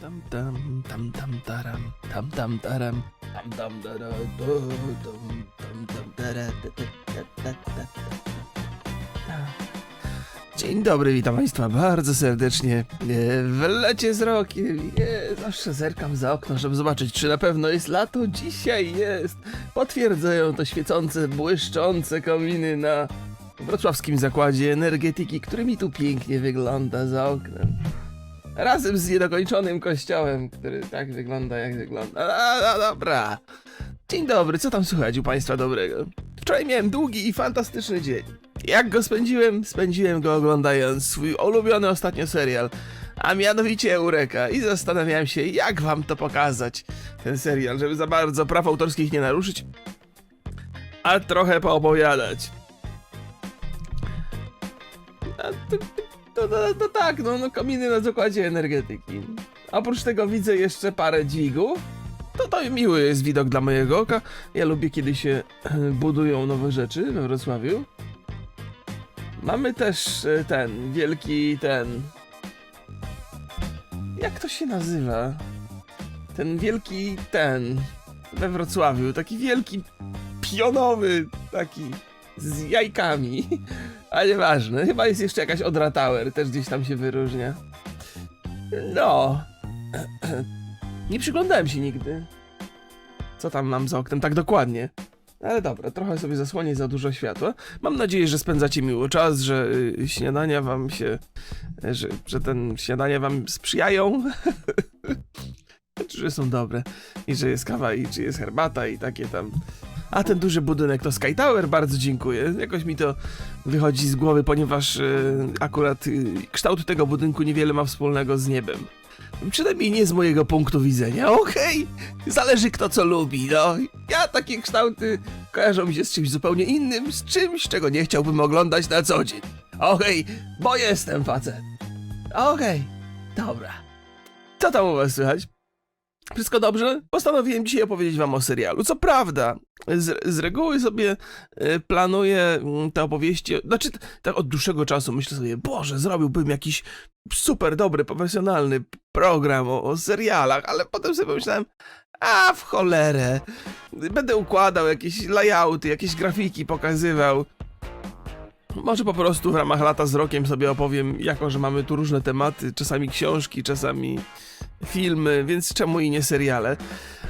Tam tam tam tam taram tam tam taram tam tam tam tam tara ta, ta, ta, ta, ta, ta. Dzień dobry, witam Państwa bardzo serdecznie e, w lecie z rokiem. Je, zawsze zerkam za okno, żeby zobaczyć, czy na pewno jest lato. Dzisiaj jest. Potwierdzają to świecące, błyszczące kominy na wrocławskim zakładzie energetyki, który mi tu pięknie wygląda za oknem. Razem z niedokończonym kościołem, który tak wygląda, jak wygląda. A, a, dobra. Dzień dobry, co tam słychać u Państwa dobrego? Wczoraj miałem długi i fantastyczny dzień. Jak go spędziłem? Spędziłem go oglądając swój ulubiony ostatnio serial, a mianowicie Eureka. I zastanawiałem się, jak wam to pokazać, ten serial, żeby za bardzo praw autorskich nie naruszyć, a trochę poopowiadać. A to, to, to, to tak, no, no kominy na zakładzie energetyki. Oprócz tego widzę jeszcze parę dźwigów. To to miły jest widok dla mojego oka. Ja lubię, kiedy się budują nowe rzeczy we Wrocławiu. Mamy też e, ten, wielki ten... Jak to się nazywa? Ten wielki ten... We Wrocławiu, taki wielki pionowy, taki z jajkami. A nieważne, chyba jest jeszcze jakaś Odra Tower, też gdzieś tam się wyróżnia. No. Nie przyglądałem się nigdy. Co tam mam za oknem tak dokładnie. Ale dobra, trochę sobie zasłonię za dużo światła. Mam nadzieję, że spędzacie miło czas, że y, śniadania wam się. że, że ten śniadania wam sprzyjają. że są dobre. I że jest kawa, i czy jest herbata, i takie tam. A ten duży budynek to Sky Tower, bardzo dziękuję. Jakoś mi to wychodzi z głowy, ponieważ y, akurat y, kształt tego budynku niewiele ma wspólnego z niebem. Przynajmniej nie z mojego punktu widzenia, okej? Zależy kto co lubi, no. Ja takie kształty kojarzą mi się z czymś zupełnie innym, z czymś, czego nie chciałbym oglądać na co dzień. Okej, bo jestem facet. Okej, dobra. Co tam u was słychać? Wszystko dobrze? Postanowiłem dzisiaj opowiedzieć wam o serialu. Co prawda, z, z reguły sobie e, planuję mm, te opowieści, znaczy tak od dłuższego czasu myślę sobie, Boże, zrobiłbym jakiś super dobry, profesjonalny program o, o serialach, ale potem sobie pomyślałem, a w cholerę, będę układał jakieś layouty, jakieś grafiki pokazywał. Może po prostu w ramach lata z rokiem sobie opowiem, jako że mamy tu różne tematy, czasami książki, czasami filmy, więc czemu i nie seriale.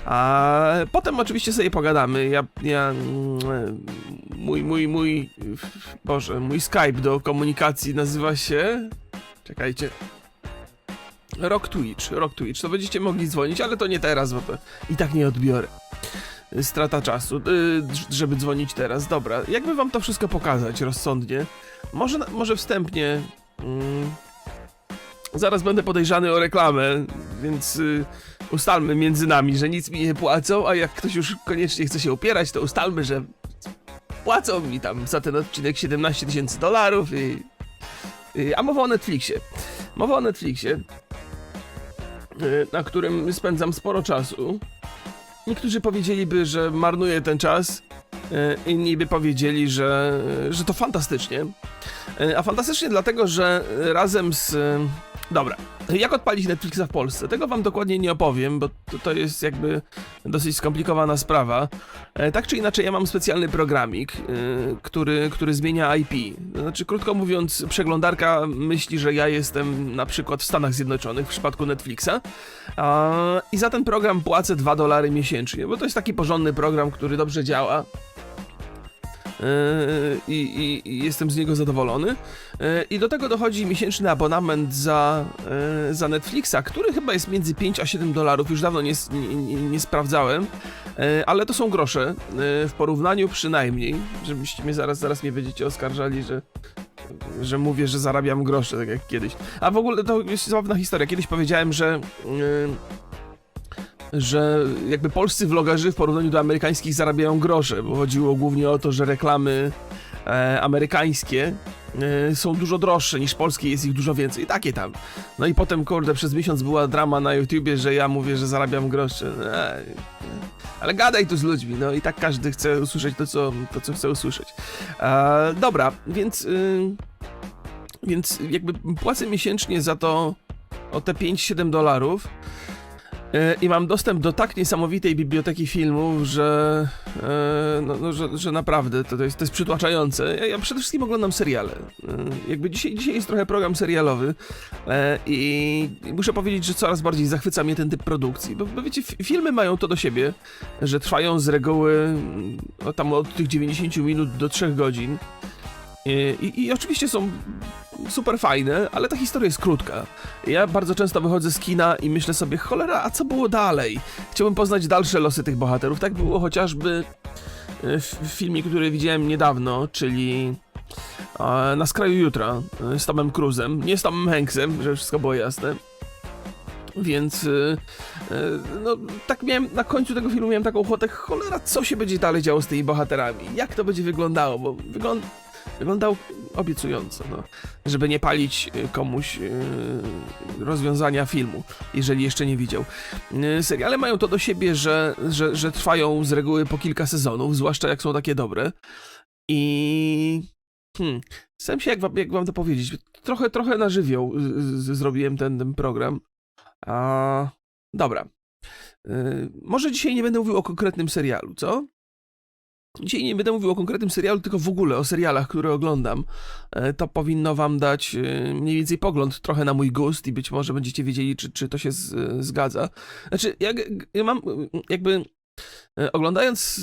A potem oczywiście sobie pogadamy. Ja, ja mm, mój, mój, mój, Boże, mój Skype do komunikacji nazywa się, czekajcie, Rock Twitch, Rock Twitch. To będziecie mogli dzwonić, ale to nie teraz, bo to i tak nie odbiorę. Strata czasu, yy, żeby dzwonić teraz. Dobra, jakby wam to wszystko pokazać rozsądnie? Może, może wstępnie. Mm, zaraz będę podejrzany o reklamę, więc y, ustalmy między nami, że nic mi nie płacą, a jak ktoś już koniecznie chce się upierać, to ustalmy, że płacą mi tam za ten odcinek 17 tysięcy dolarów i, i... A mowa o Netflixie. Mowa o Netflixie, y, na którym spędzam sporo czasu. Niektórzy powiedzieliby, że marnuję ten czas, y, inni by powiedzieli, że, że to fantastycznie. Y, A fantastycznie dlatego, że razem z. Dobra, jak odpalić Netflixa w Polsce? Tego wam dokładnie nie opowiem, bo to, to jest jakby dosyć skomplikowana sprawa. E, Tak czy inaczej, ja mam specjalny programik, y, który, który zmienia IP. Znaczy, krótko mówiąc, przeglądarka myśli, że ja jestem na przykład w Stanach Zjednoczonych w przypadku Netflixa. A, I za ten program płacę 2 dolary miesięcznie, bo to jest taki porządny program, który dobrze działa. Yy, i, i, i jestem z niego zadowolony. Yy, I do tego dochodzi miesięczny abonament za, za Netflixa, który chyba jest między 5 a 7 dolarów, już dawno nie, nie, nie, sprawdzałem, ale to są grosze, w porównaniu przynajmniej, żebyście mnie zaraz, zaraz mnie będziecie oskarżali, że że mówię, że zarabiam grosze, tak jak kiedyś. A w ogóle to jest zabawna historia. Kiedyś powiedziałem, że yy, że jakby polscy vlogerzy w porównaniu do amerykańskich zarabiają grosze, bo chodziło głównie o to, że reklamy e, amerykańskie e, są dużo droższe niż polskie, jest ich dużo więcej. Takie tam. No i potem, kurde, przez miesiąc była drama na YouTubie, że ja mówię, że zarabiam grosze. E, ale gadaj tu z ludźmi, no i tak każdy chce usłyszeć to, co, to, co chce usłyszeć. E, dobra, więc... Y, więc jakby płacę miesięcznie za to o te 5-7 dolarów i mam dostęp do tak niesamowitej biblioteki filmów, że, e, no, no, że, że naprawdę to, to, jest, to jest przytłaczające. Ja, ja przede wszystkim oglądam seriale. E, jakby dzisiaj, dzisiaj jest trochę program serialowy e, i muszę powiedzieć, że coraz bardziej zachwyca mnie ten typ produkcji, bo, bo wiecie, fi- filmy mają to do siebie, że trwają z reguły mm, o, tam od tych 90 minut do 3 godzin. I, i, I oczywiście są super fajne, ale ta historia jest krótka. Ja bardzo często wychodzę z kina i myślę sobie, cholera, a co było dalej? Chciałbym poznać dalsze losy tych bohaterów. Tak było chociażby e, w, filmie, który widziałem niedawno, czyli e, Na skraju jutra e, z Tomem Cruzem. Nie z Tomem Hanksem, żeby wszystko było jasne. Więc e, e, no, tak miałem, na końcu tego filmu miałem taką ochotę, cholera, co się będzie dalej działo z tymi bohaterami? Jak to będzie wyglądało? Bo wygląda wyglądał obiecująco, no. Żeby nie palić y, komuś y, rozwiązania filmu, jeżeli jeszcze nie widział. Y, seriale mają to do siebie, że, że, że trwają z reguły po kilka sezonów, zwłaszcza jak są takie dobre. I... Hmm, Zastanawiam się, jak wam, jak wam to powiedzieć. Trochę, trochę na żywioł y, zrobiłem ten, ten program. A, dobra. Y, może dzisiaj nie będę mówił o konkretnym serialu, co? Dzisiaj nie będę mówił o konkretnym serialu, tylko w ogóle o serialach, które oglądam. E, To powinno wam dać e, mniej więcej pogląd trochę na mój gust i być może będziecie wiedzieli, czy, czy to się z, zgadza. Znaczy, ja, ja mam e, jakby oglądając...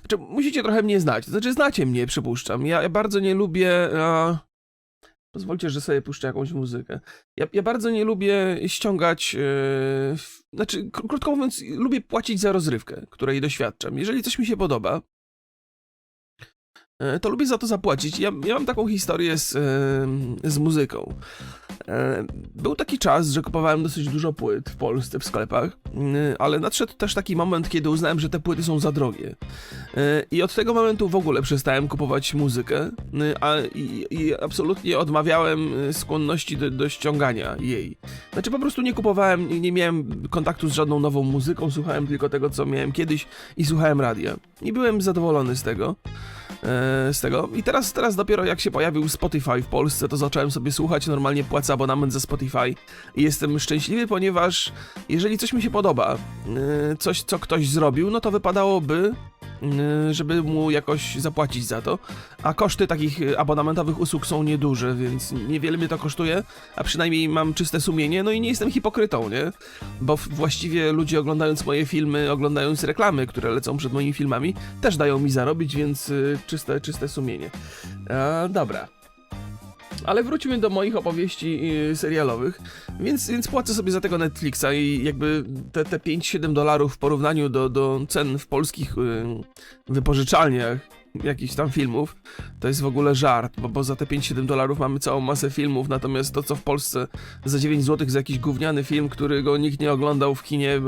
Znaczy, musicie trochę mnie znać. Znaczy, znacie mnie, przypuszczam. Ja, ja bardzo nie lubię... A... Pozwólcie, że sobie puszczę jakąś muzykę. Ja, ja bardzo nie lubię ściągać. w- znaczy, kró- krótko mówiąc, lubię płacić za rozrywkę, której doświadczam. Jeżeli coś mi się podoba, to lubię za to zapłacić. Ja, ja mam taką historię z, e, z muzyką. E, Był taki czas, że kupowałem dosyć dużo płyt w Polsce w sklepach, e, ale nadszedł też taki moment, kiedy uznałem, że te płyty są za drogie. E, I od tego momentu w ogóle przestałem kupować muzykę, e, a i, i absolutnie odmawiałem e, skłonności do, do ściągania jej. Znaczy po prostu nie kupowałem, nie miałem kontaktu z żadną nową muzyką, słuchałem tylko tego, co miałem kiedyś i słuchałem radia. I byłem zadowolony z tego. E, Z tego. I teraz, teraz dopiero jak się pojawił Spotify w Polsce, to zacząłem sobie słuchać, normalnie płacę abonament za Spotify i jestem szczęśliwy, ponieważ jeżeli coś mi się podoba, e, coś co ktoś zrobił, no to wypadałoby żeby mu jakoś zapłacić za to. A koszty takich y, abonamentowych usług są nieduże, więc niewiele mnie to kosztuje, a przynajmniej mam czyste sumienie, no i nie jestem hipokrytą, nie? Bo właściwie ludzie oglądając moje filmy, oglądając reklamy, które lecą przed moimi filmami, też dają mi zarobić, więc y, czyste, czyste sumienie. E, dobra. Ale wróćmy do moich opowieści y, serialowych. Więc, więc płacę sobie za tego Netflixa i jakby te, te 5-7 dolarów w porównaniu do, do cen w polskich y, wypożyczalniach jakichś tam filmów, to jest w ogóle żart, bo, bo za te 5-7 dolarów mamy całą masę filmów, natomiast to co w Polsce za 9 zł za jakiś gówniany film, którego nikt nie oglądał w kinie,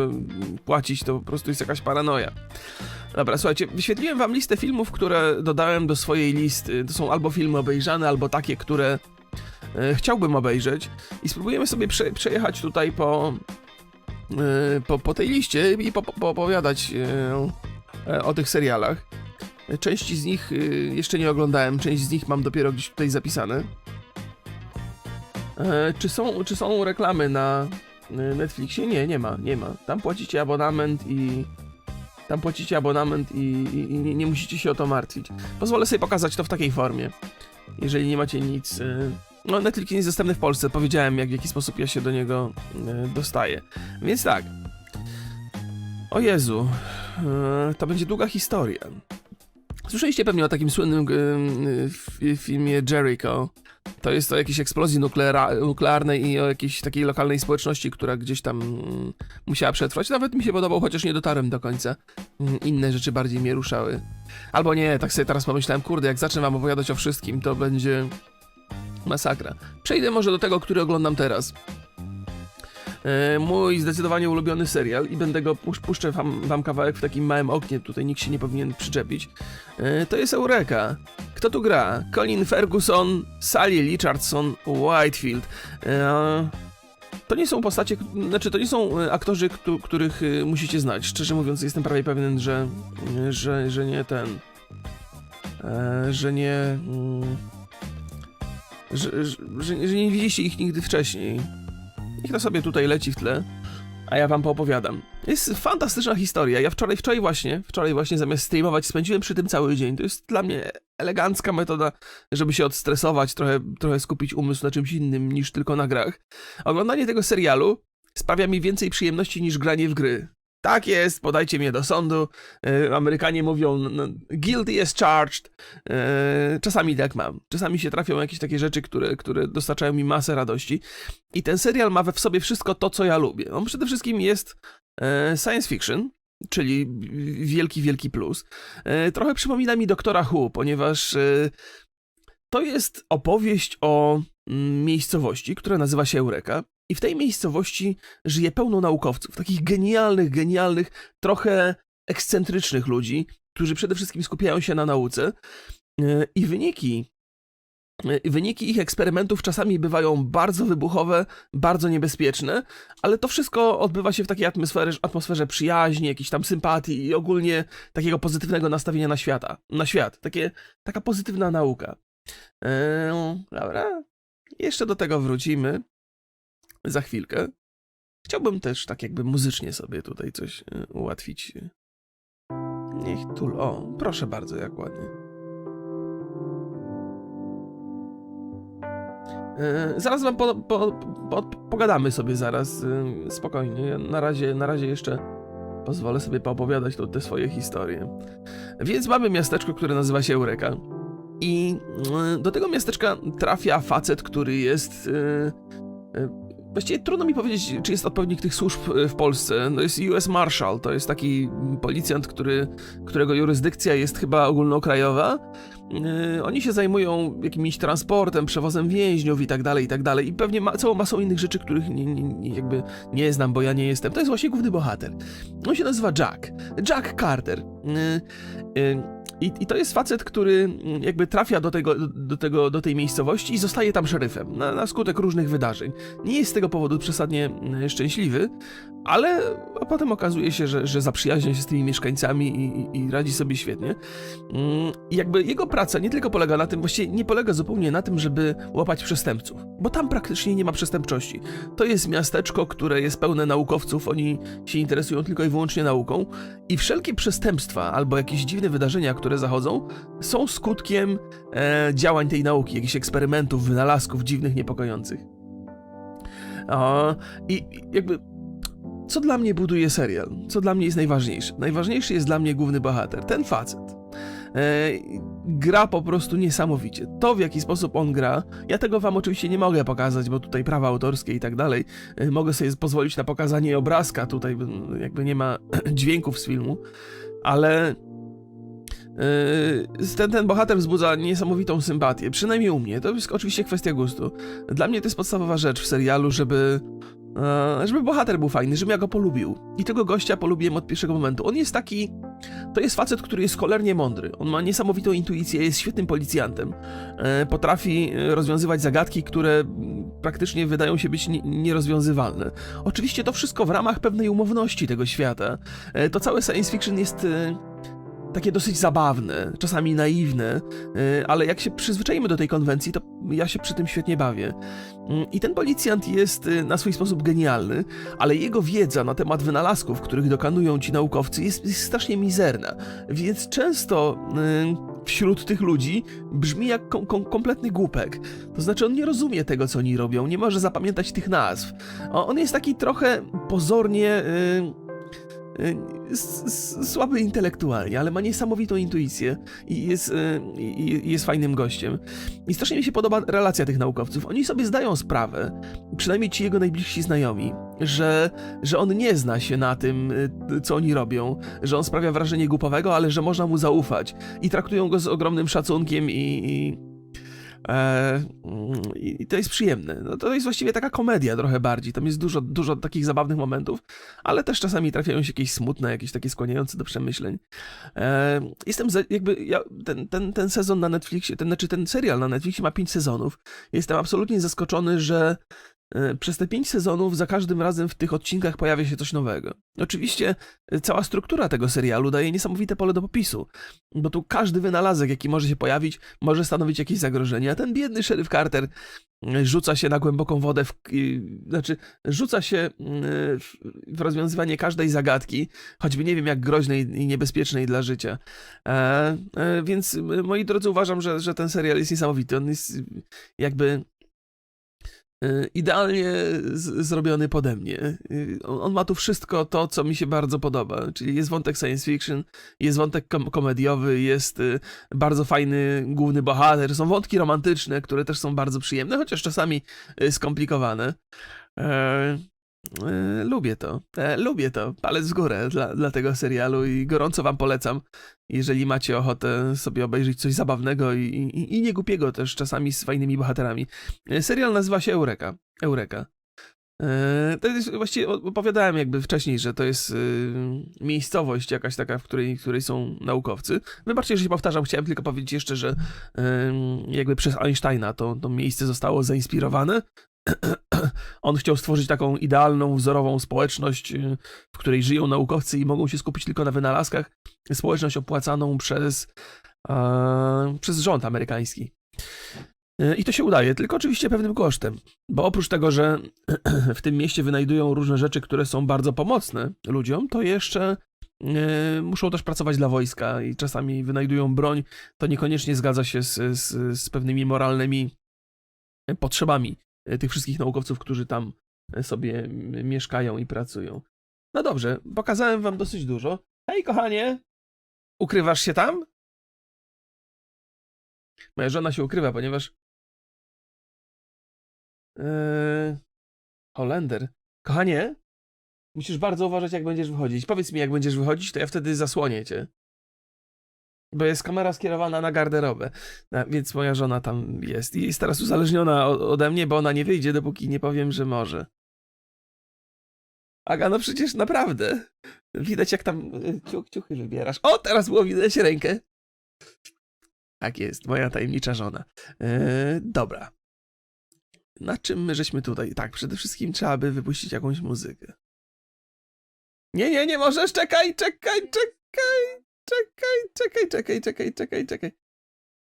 płacić to po prostu jest jakaś paranoja. Dobra, słuchajcie, wyświetliłem wam listę filmów, które dodałem do swojej listy. To są albo filmy obejrzane, albo takie, które e, chciałbym obejrzeć. I spróbujemy sobie prze, przejechać tutaj po, e, po, po tej liście i po, po, poopowiadać e, e, o tych serialach. Części z nich e, jeszcze nie oglądałem, część z nich mam dopiero gdzieś tutaj zapisane. E, czy, są, czy są reklamy na e, Netflixie? Nie, nie ma, nie ma. Tam płacicie abonament i tam płacicie abonament i, i, i nie, musicie się o to martwić. Pozwolę sobie pokazać to w takiej formie. Jeżeli nie macie nic. y, No, Netflix nie jest dostępny w Polsce. Powiedziałem, jak w jaki sposób ja się do niego y, dostaję. Więc tak. O Jezu. y, To będzie długa historia. Słyszeliście pewnie o takim słynnym y, y, fi- filmie Jericho. To jest o jakiejś eksplozji nuklearnej i o jakiejś takiej lokalnej społeczności, która gdzieś tam mm, musiała przetrwać. Nawet mi się podobał, chociaż nie dotarłem do końca. Mm, Inne rzeczy bardziej mnie ruszały. Albo nie, tak sobie teraz pomyślałem, kurde, jak zacznę wam opowiadać o wszystkim, to będzie masakra. Przejdę może do tego, który oglądam teraz. E, mój zdecydowanie ulubiony serial i będę go pusz- puszczę wam, wam kawałek w takim małym oknie, tutaj nikt się nie powinien przyczepić. E, to jest Eureka. Kto tu gra? Colin Ferguson, Sally Richardson, Whitefield. E, to nie są postacie, znaczy to nie są aktorzy, któ- których musicie znać. Szczerze mówiąc, jestem prawie pewien, że, że, że nie ten. Że nie. mm, że, że, że nie widzieliście ich nigdy wcześniej. Niech to sobie tutaj leci w tle, a ja wam poopowiadam. Jest fantastyczna historia. Ja wczoraj, wczoraj właśnie, wczoraj właśnie zamiast streamować, spędziłem przy tym cały dzień. To jest dla mnie elegancka metoda, żeby się odstresować, trochę, trochę skupić umysł na czymś innym niż tylko na grach. Oglądanie tego serialu sprawia mi więcej przyjemności niż granie w gry. Tak jest, podajcie mnie do sądu. E, Amerykanie mówią no, guilty as charged. E, czasami tak mam. Czasami się trafią jakieś takie rzeczy, które, które dostarczają mi masę radości. I ten serial ma w sobie wszystko to, co ja lubię. On przede wszystkim jest e, science fiction, czyli wielki, wielki plus. Trochę przypomina mi Doktora Who, ponieważ to jest opowieść o mm, miejscowości, która nazywa się Eureka. I w tej miejscowości żyje pełno naukowców, takich genialnych, genialnych, trochę ekscentrycznych ludzi, którzy przede wszystkim skupiają się na nauce. E, I wyniki, e, wyniki ich eksperymentów czasami bywają bardzo wybuchowe, bardzo niebezpieczne, ale to wszystko odbywa się w takiej atmosferze, atmosferze przyjaźni, jakiejś tam sympatii i ogólnie takiego pozytywnego nastawienia na świata, na świat. Takie, taka pozytywna nauka. Eee, dobra. Jeszcze do tego wrócimy za chwilkę. Chciałbym też tak jakby muzycznie sobie tutaj coś e, ułatwić. Niech tu... O, proszę bardzo, jak ładnie. E, Zaraz wam po, po, po, pogadamy sobie zaraz, e, spokojnie. Ja Na razie, na razie jeszcze pozwolę sobie poopowiadać tu te swoje historie. Więc mamy miasteczko, które nazywa się Eureka. I do tego miasteczka trafia facet, który jest Właściwie trudno mi powiedzieć, czy jest odpowiednik tych służb e, w Polsce. No jest US Marshal, to jest taki policjant, który, którego jurysdykcja jest chyba ogólnokrajowa. Yy, oni się zajmują jakimś transportem, przewozem więźniów i tak dalej, i tak dalej. I pewnie ma, całą masą innych rzeczy, których nie, nie, nie, jakby nie znam, bo ja nie jestem. To jest właśnie główny bohater. On się nazywa Jack. Jack Carter. Yy, yy, i, I to jest facet, który mm, jakby trafia do, tego, do, tego, do tej miejscowości i zostaje tam szeryfem na, na skutek różnych wydarzeń. Nie jest z tego powodu przesadnie mm, szczęśliwy, ale potem okazuje się, że, że zaprzyjaźnia się z tymi mieszkańcami i, i, i radzi sobie świetnie. Mm, I jakby jego praca nie tylko polega na tym, właściwie nie polega zupełnie na tym, żeby łapać przestępców, bo tam praktycznie nie ma przestępczości. To jest miasteczko, które jest pełne naukowców, oni się interesują tylko i wyłącznie nauką i wszelkie przestępstwa albo jakieś dziwne wydarzenia, które zachodzą, są skutkiem e, działań tej nauki, jakichś eksperymentów, wynalazków dziwnych, niepokojących. I jakby co dla mnie buduje serial? Co dla mnie jest najważniejsze? Najważniejszy jest dla mnie główny bohater, ten facet. E, gra po prostu niesamowicie. To, w jaki sposób on gra, ja tego wam oczywiście nie mogę pokazać, bo tutaj prawa autorskie i tak dalej. E, mogę sobie pozwolić na pokazanie obrazka, tutaj jakby nie ma dźwięków z filmu, ale ten, ten bohater wzbudza niesamowitą sympatię, przynajmniej u mnie. To jest oczywiście kwestia gustu. Dla mnie to jest podstawowa rzecz w serialu, żeby. e, żeby bohater był fajny, żebym ja go polubił. I tego gościa polubiłem od pierwszego momentu. On jest taki. To jest facet, który jest cholernie mądry. On ma niesamowitą intuicję, jest świetnym policjantem. E, potrafi e, rozwiązywać zagadki, które praktycznie wydają się być ni- nierozwiązywalne. Oczywiście to wszystko w ramach pewnej umowności tego świata. To całe science fiction jest. Takie dosyć zabawne, czasami naiwne, y, ale jak się przyzwyczajimy do tej konwencji, to ja się przy tym świetnie bawię. Mm, I ten policjant jest y, na swój sposób genialny, ale jego wiedza na temat wynalazków, których dokonują ci naukowcy, jest, jest strasznie mizerna. Więc często y, wśród tych ludzi brzmi jak kom kom kompletny głupek. To znaczy, on nie rozumie tego, co oni robią, nie może zapamiętać tych nazw. On jest taki trochę pozornie. y, y, s- słaby intelektualnie, ale ma niesamowitą intuicję i jest, y, jest fajnym gościem. I strasznie mi się podoba relacja tych naukowców. Oni sobie zdają sprawę, przynajmniej ci jego najbliżsi znajomi, że, że on nie zna się na tym, y, co oni robią, że on sprawia wrażenie głupowego, ale że można mu zaufać i traktują go z ogromnym szacunkiem i... i I to jest przyjemne. No, to jest właściwie taka komedia trochę bardziej. Tam jest dużo, dużo takich zabawnych momentów, ale też czasami trafiają się jakieś smutne, jakieś takie skłaniające do przemyśleń. E, jestem za, jakby, ja, ten, ten, ten sezon na Netflixie, ten, znaczy ten serial na Netflixie ma pięć sezonów. Jestem absolutnie zaskoczony, że e, przez te pięć sezonów za każdym razem w tych odcinkach pojawia się coś nowego. Oczywiście e, cała struktura tego serialu daje niesamowite pole do popisu, bo tu każdy wynalazek, jaki może się pojawić, może stanowić jakieś zagrożenie, a ten biedny szeryf Carter e, rzuca się na głęboką wodę, w, znaczy rzuca się e, w- rozwiązywanie każdej zagadki, choćby nie wiem jak groźnej i niebezpiecznej dla życia. E, e, więc e, moi drodzy, uważam, że, że ten serial jest niesamowity. On jest e, jakby e, idealnie z, zrobiony pode mnie. E, On, on ma tu wszystko to, co mi się bardzo podoba, czyli jest wątek science fiction, jest wątek kom komediowy, jest e, bardzo fajny główny bohater, są wątki romantyczne, które też są bardzo przyjemne, chociaż czasami e, skomplikowane. E, e, lubię to, e, lubię to. Palec w górę dla, dla tego serialu i gorąco wam polecam, jeżeli macie ochotę sobie obejrzeć coś zabawnego i, i, i niegłupiego też czasami z fajnymi bohaterami. E, Serial nazywa się Eureka. Eureka. To jest, właściwie opowiadałem jakby wcześniej, że to jest y, miejscowość jakaś taka, w której, w której są naukowcy. Wybaczcie, że się powtarzam, chciałem tylko powiedzieć jeszcze, że ym, jakby przez Einsteina to, to miejsce zostało zainspirowane. On chciał stworzyć taką idealną, wzorową społeczność, y, w której żyją naukowcy i mogą się skupić tylko na wynalazkach. Społeczność opłacaną przez, e, przez rząd amerykański. E, I to się udaje, tylko oczywiście pewnym kosztem. Bo oprócz tego, że w tym mieście wynajdują różne rzeczy, które są bardzo pomocne ludziom, to jeszcze e, muszą też pracować dla wojska i czasami wynajdują broń. To niekoniecznie zgadza się z, z, z pewnymi moralnymi potrzebami tych wszystkich naukowców, którzy tam e, sobie mieszkają i pracują. No dobrze, pokazałem wam dosyć dużo. Hej, kochanie! Ukrywasz się tam? Moja żona się ukrywa, ponieważ. Eee... Holender. Kochanie, musisz bardzo uważać, jak będziesz wychodzić. Powiedz mi, jak będziesz wychodzić, to ja wtedy zasłonię cię. Bo jest kamera skierowana na garderobę. Więc moja żona tam jest. I jest teraz uzależniona ode mnie, bo ona nie wyjdzie, dopóki nie powiem, że może. Aga, no przecież naprawdę. Widać, jak tam y, ciuch, ciuchy wybierasz. O, teraz było widać rękę. Tak jest, moja tajemnicza żona. Yy, dobra. Na czym my żeśmy tutaj? Tak, przede wszystkim trzeba by wypuścić jakąś muzykę. Nie, nie, nie możesz, czekaj, czekaj, czekaj, czekaj, czekaj, czekaj, czekaj, czekaj, czekaj.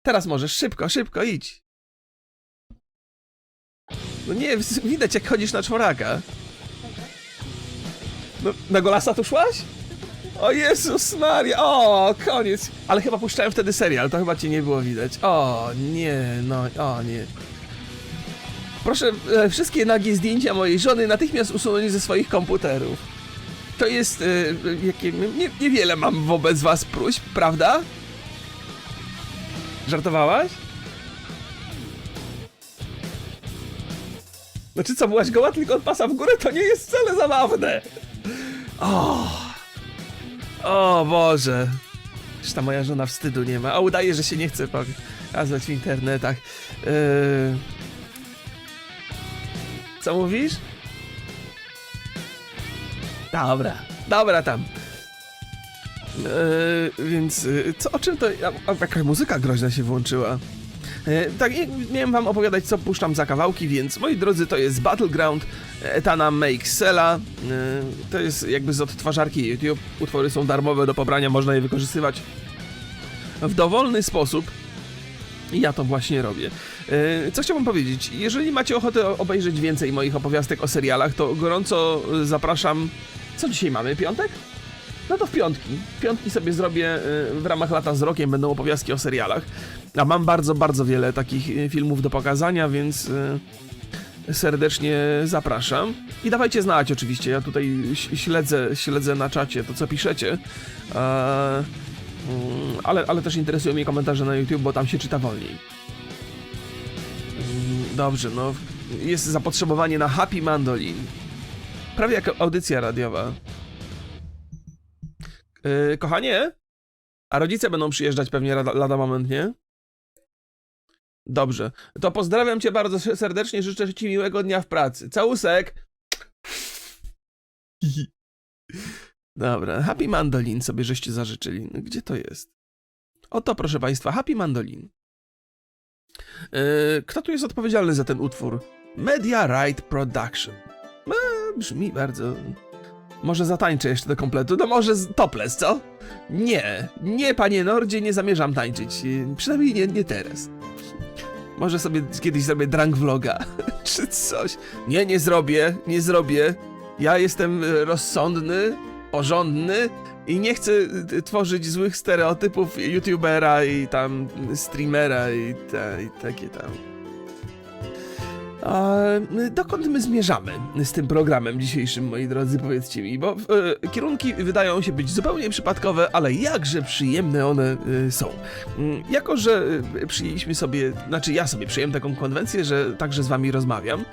Teraz możesz, szybko, szybko, idź. No nie, widać jak chodzisz na czworaka. No, na Golasa tu szłaś? O Jezus Maria, o, koniec. Ale chyba puszczałem wtedy serial, to chyba cię nie było widać. O, nie, no, o nie. Proszę e, wszystkie nagie zdjęcia mojej żony natychmiast usunąć ze swoich komputerów. To jest, e, jakie, nie, niewiele mam wobec was próśb, prawda? Żartowałaś? Znaczy co, byłaś goła tylko od pasa w górę? To nie jest wcale zabawne. O, o Boże. Już ta moja żona wstydu nie ma. A udaje, że się nie chce pokazać w internetach. Yy... Co mówisz? Dobra, dobra tam. Yy, więc yy, co, o czym to... A, a, jakaś muzyka groźna się włączyła. E, Tak, miałem wam opowiadać, co puszczam za kawałki, więc moi drodzy, to jest Battleground Etana Make Sela. E, To jest jakby z odtwarzarki YouTube. Utwory są darmowe do pobrania, można je wykorzystywać w dowolny sposób. Ja to właśnie robię. E, Co chciałbym powiedzieć? Jeżeli macie ochotę obejrzeć więcej moich opowiastek o serialach, to gorąco e, zapraszam. Co dzisiaj mamy? Piątek? No to w piątki. W piątki sobie zrobię y, w ramach lata z rokiem, będą opowiastki o serialach. A mam bardzo, bardzo wiele takich y, filmów do pokazania, więc serdecznie zapraszam. I dawajcie znać oczywiście, ja tutaj śledzę, śledzę na czacie to, co piszecie. E, mm, ale, ale też interesują mnie komentarze na YouTube, bo tam się czyta wolniej. Mm, Dobrze, no. Jest zapotrzebowanie na Happy Mandolin. Prawie jak audycja radiowa. Yy, kochanie? A rodzice będą przyjeżdżać pewnie lada, lada moment, nie? Dobrze. To pozdrawiam cię bardzo serdecznie, życzę ci miłego dnia w pracy. Całusek! Dobra, Happy Mandolin sobie żeście zażyczyli. Gdzie to jest? Oto, proszę państwa, Happy Mandolin. Yy, kto tu jest odpowiedzialny za ten utwór? Media Right Production. E, brzmi bardzo... Może zatańczę jeszcze do kompletu? No może z topless, co? Nie, nie, panie Nordzie, nie zamierzam tańczyć. Y, Przynajmniej nie, nie teraz. Może sobie kiedyś zrobię drunk vloga, czy coś. Nie, nie zrobię, nie zrobię. Ja jestem y, rozsądny, porządny i nie chcę y, tworzyć złych stereotypów youtubera i tam streamera i, ta, i takie tam. Dokąd my zmierzamy z tym programem dzisiejszym, moi drodzy, powiedzcie mi, bo e, kierunki wydają się być zupełnie przypadkowe, ale jakże przyjemne one e, są. Mm, Jako, że e, przyjęliśmy sobie, znaczy ja sobie przyjąłem taką konwencję, że także z wami rozmawiam,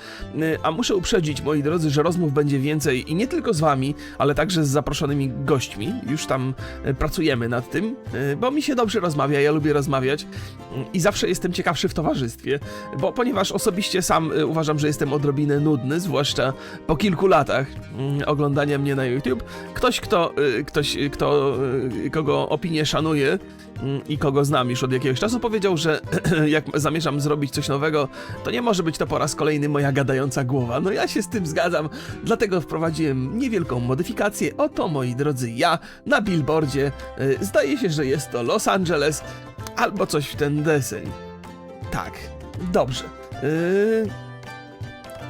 a muszę uprzedzić, moi drodzy, że rozmów będzie więcej i nie tylko z wami, ale także z zaproszonymi gośćmi. Już tam pracujemy nad tym, bo mi się dobrze rozmawia, ja lubię rozmawiać mm, i zawsze jestem ciekawszy w towarzystwie, bo ponieważ osobiście sam uważam, że jestem odrobinę nudny, zwłaszcza po kilku latach mm, oglądania mnie na YouTube, ktoś, kto, y, ktoś, y, kto, y, kogo opinię szanuję mm, i kogo znam już od jakiegoś czasu, powiedział, że jak zamierzam zrobić coś nowego, to nie może być to po raz kolejny moja gadająca głowa. No ja się z tym zgadzam, dlatego wprowadziłem niewielką modyfikację. Oto, moi drodzy, ja na billboardzie. y, Zdaje się, że jest to Los Angeles albo coś w ten deseń. Tak, dobrze. Yy...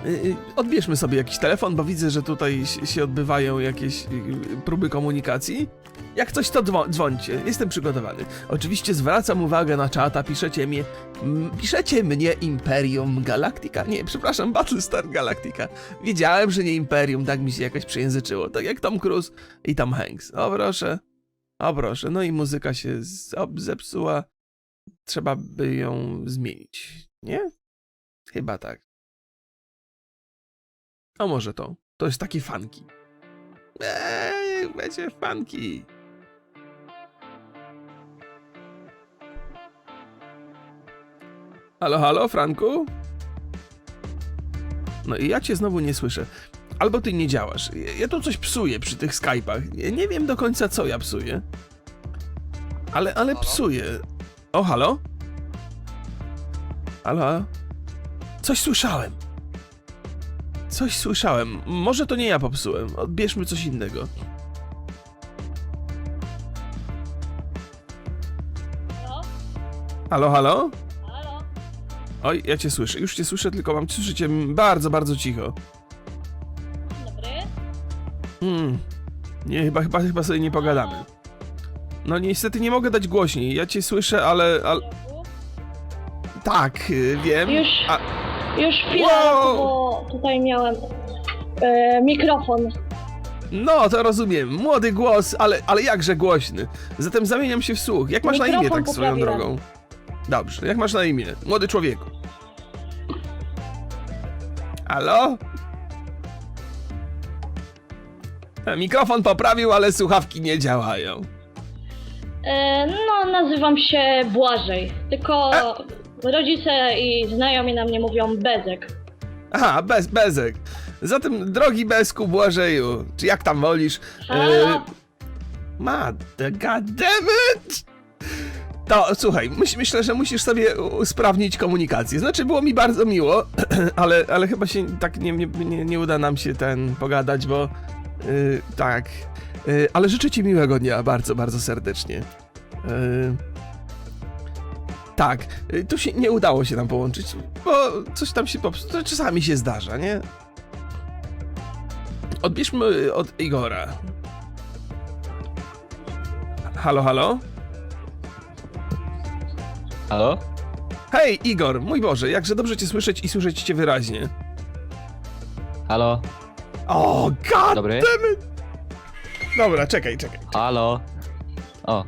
Yy, Odbierzmy sobie jakiś telefon, bo widzę, że tutaj się- odbywają jakieś yy, próby komunikacji. Jak coś, to dzwo- dzwońcie, jestem przygotowany. Oczywiście zwracam uwagę na czata, piszecie mnie, m, piszecie mnie Imperium Galactica, nie, przepraszam, Battlestar Galactica. Wiedziałem, że nie Imperium, tak mi się jakoś przejęzyczyło, tak jak Tom Cruise i Tom Hanks. O proszę, o proszę, no i muzyka się zepsuła, trzeba by ją zmienić, nie? Chyba tak. A może to? To jest takie fanki. Eee, będzie fanki. Halo, halo, Franku? No i ja cię znowu nie słyszę. Albo ty nie działasz. Ja, tu coś psuję przy tych Skype'ach. Nie, nie wiem do końca, co ja psuję. Ale, ale Halo? psuję. O, halo? Halo? Coś słyszałem. Coś słyszałem. Może to nie ja popsułem. Odbierzmy coś innego. Halo? Halo, halo? Halo? Oj, ja cię słyszę. Już cię słyszę, tylko mam słyszycie bardzo, bardzo cicho. Dzień dobry. Hmm. Nie, chyba, chyba, chyba sobie nie pogadamy. No niestety nie mogę dać głośniej. Ja cię słyszę, ale... ale... Tak, y, wiem. Już, A, już chwilę, Wow! bo tutaj miałem e, mikrofon. no, to rozumiem. Młody głos, ale, ale jakże głośny. Zatem zamieniam się w słuch. Jak masz na imię, Mikrofon tak swoją poprawiłem. drogą? Dobrze, jak masz na imię? Młody człowieku. Halo? E, Mikrofon poprawił, ale słuchawki nie działają. E, no, nazywam się Błażej. Tylko rodzice i znajomi na mnie mówią Bezek. Aha, bez, Bezek. Zatem, drogi Bezku Błażeju, czy jak tam wolisz? Halo? Mad, goddammit! To słuchaj, myśl, myślę, że musisz sobie usprawnić komunikację. Znaczy, było mi bardzo miło, ale, ale chyba się tak nie, nie, nie, nie uda nam się ten pogadać, bo yy, tak. Yy, ale życzę ci miłego dnia, bardzo, bardzo serdecznie. Yy, tak, yy, tu się nie udało się nam połączyć, bo coś tam się popsuło. To czasami się zdarza, nie? Odbierzmy od Igora. Halo, halo? Halo? Hej, Igor, mój Boże, jakże dobrze cię słyszeć i słyszeć cię wyraźnie. Halo? O, god Dobry? Dobra, czekaj, czekaj. Halo? O,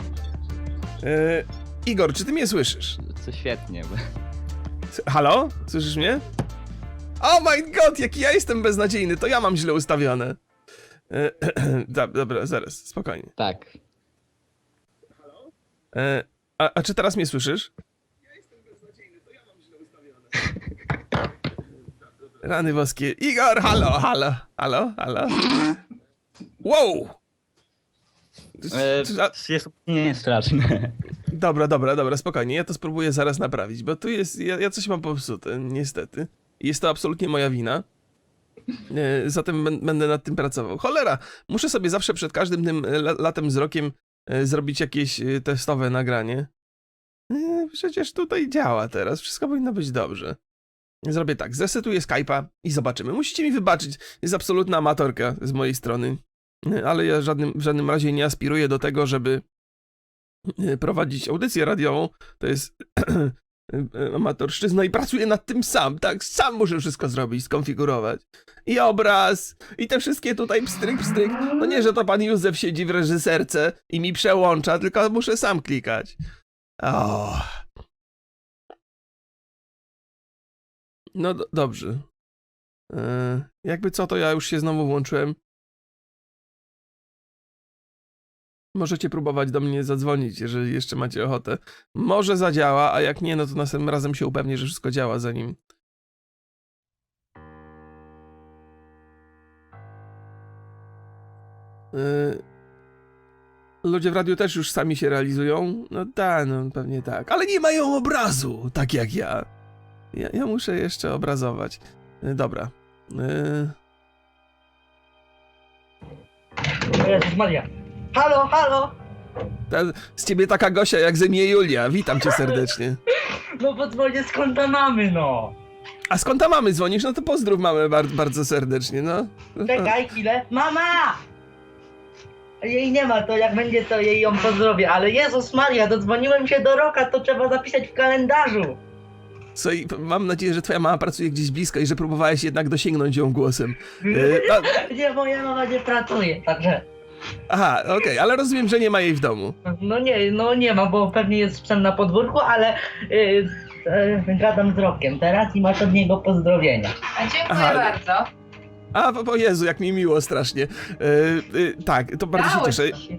E, Igor, czy ty mnie słyszysz? to świetnie. Halo? Słyszysz mnie? Oh my god, jaki ja jestem beznadziejny, to ja mam źle ustawione. E, dobra, zaraz, spokojnie. Tak. E, a, a czy teraz mnie słyszysz? Rany boskie. Igor, halo, halo, halo, halo. Wow! E, jest nie straszne. Dobra, dobra, dobra, spokojnie, ja to spróbuję zaraz naprawić, bo tu jest, ja, ja coś mam popsute, niestety. Jest to absolutnie moja wina. E, Zatem bę- będę nad tym pracował. Cholera, muszę sobie zawsze przed każdym tym e, la- latem z rokiem e, zrobić jakieś testowe nagranie. E, Przecież tutaj działa teraz, wszystko powinno być dobrze. Zrobię tak, zresetuję Skype'a i zobaczymy. Musicie mi wybaczyć, jest absolutna amatorka z mojej strony. Ale ja żadnym, w żadnym razie nie aspiruję do tego, żeby e, prowadzić audycję radiową. To jest amatorszczyzna i pracuję nad tym sam, tak? Sam muszę wszystko zrobić, skonfigurować. I obraz, i te wszystkie tutaj pstryk, pstryk. No nie, że to pan Józef siedzi w reżyserce i mi przełącza, tylko muszę sam klikać. O. No do, dobrze. E, jakby co, to ja już się znowu włączyłem. Możecie próbować do mnie zadzwonić, jeżeli jeszcze macie ochotę. Może zadziała, a jak nie, no to następnym razem się upewnię, że wszystko działa zanim. Yy, ludzie w radiu też już sami się realizują. No tak, no pewnie tak. Ale nie mają obrazu, tak jak ja. Ja, ja muszę jeszcze obrazować. Yy, dobra. Yy, Jezus Maria. Halo, halo! ta, z ciebie taka Gosia jak ze mnie Julia. Witam cię serdecznie. No bo dzwonię skąd ta mamy, no! A skąd ta mamy dzwonisz? No to pozdrów mamy bar- bardzo serdecznie, no. Czekaj chwilę. Mama! Jej nie ma, to jak będzie, to jej ją pozdrowię. Ale Jezus Maria, dodzwoniłem się do Roka, to trzeba zapisać w kalendarzu. Słuchaj, mam nadzieję, że twoja mama pracuje gdzieś blisko i że próbowałeś jednak dosięgnąć ją głosem. Yy, a, Nie, moja mama nie pracuje, także... aha, okej, ale rozumiem, że nie ma jej w domu. No nie, no nie ma, bo pewnie jest sprzęt na podwórku, ale yy, yy, gadam z Rokiem teraz i masz od niego pozdrowienia. A dziękuję Aha. bardzo. A, bo, bo Jezu, jak mi miło strasznie. Yy, yy, tak, to bardzo się Dało cieszę. I,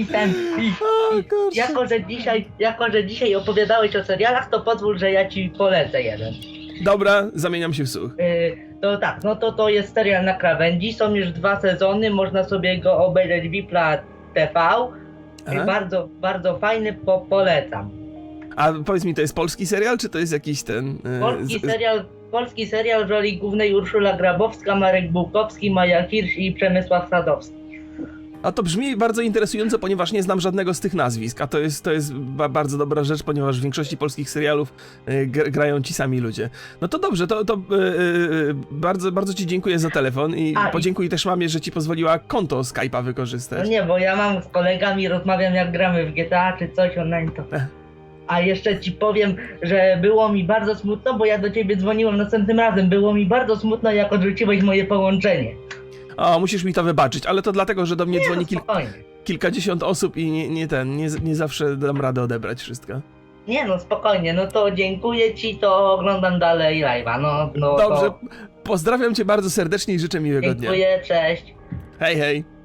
i ten, i, O, kurczę. jako, że dzisiaj, jako, że dzisiaj opowiadałeś o serialach, to pozwól, że ja ci polecę jeden. Dobra, zamieniam się w słuch. Yy, to tak, no to to jest serial na krawędzi, są już dwa sezony, można sobie go obejrzeć w Wipla TV. Aha. bardzo, bardzo fajny, po, polecam. A powiedz mi, to jest polski serial, czy to jest jakiś ten... yy, Polski serial, polski serial w roli głównej Urszula Grabowska, Marek Bułkowski, Maja Hirsch i Przemysław Sadowski. A to brzmi bardzo interesująco, ponieważ nie znam żadnego z tych nazwisk, a to jest, to jest ba bardzo dobra rzecz, ponieważ w większości polskich serialów y, gr grają ci sami ludzie. No to dobrze, to, to y, y, bardzo, bardzo ci dziękuję za telefon i A, i- podziękuj też mamie, że ci pozwoliła konto Skype'a No wykorzystać. nie, bo ja mam z kolegami, rozmawiam jak gramy w GTA czy coś online to... A jeszcze ci powiem, że było mi bardzo smutno, bo ja do ciebie dzwoniłem następnym razem. Było mi bardzo smutno, jak odrzuciłeś moje połączenie. O, musisz mi to wybaczyć, ale to dlatego, że do mnie dzwoni kil kilkadziesiąt osób i nie, nie ten, nie, nie zawsze dam radę odebrać wszystko. Nie no, spokojnie, no to dziękuję ci, to oglądam dalej live'a, no, no Dobrze, to pozdrawiam cię bardzo serdecznie i życzę miłego dnia. dziękuję, cześć. Hej, hej.